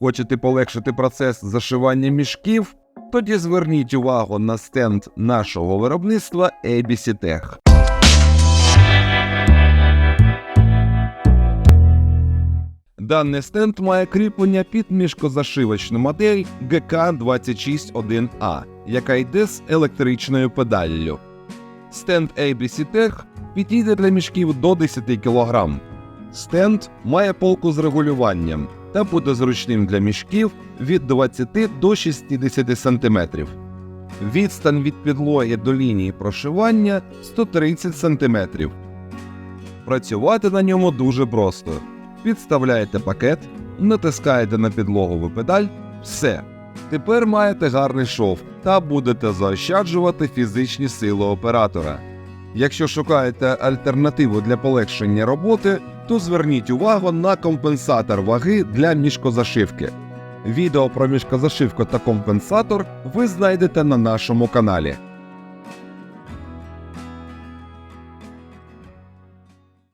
Хочете полегшити процес зашивання мішків? Тоді зверніть увагу на стенд нашого виробництва ABC Tech. Даний стенд має кріплення під мішкозашивочну модель GK261A, яка йде з електричною педаллю. Стенд ABC Tech підійде для мішків до 10 кг. Стенд має полку з регулюванням та буде зручним для мішків від 20 до 60 см. Відстань від підлоги до лінії прошивання 130 см. Працювати на ньому дуже просто. Підставляєте пакет, натискаєте на підлогову педаль, все. Тепер маєте гарний шов та будете заощаджувати фізичні сили оператора. Якщо шукаєте альтернативу для полегшення роботи, то зверніть увагу на компенсатор ваги для мішкозашивки. Відео про мішкозашивку та компенсатор ви знайдете на нашому каналі.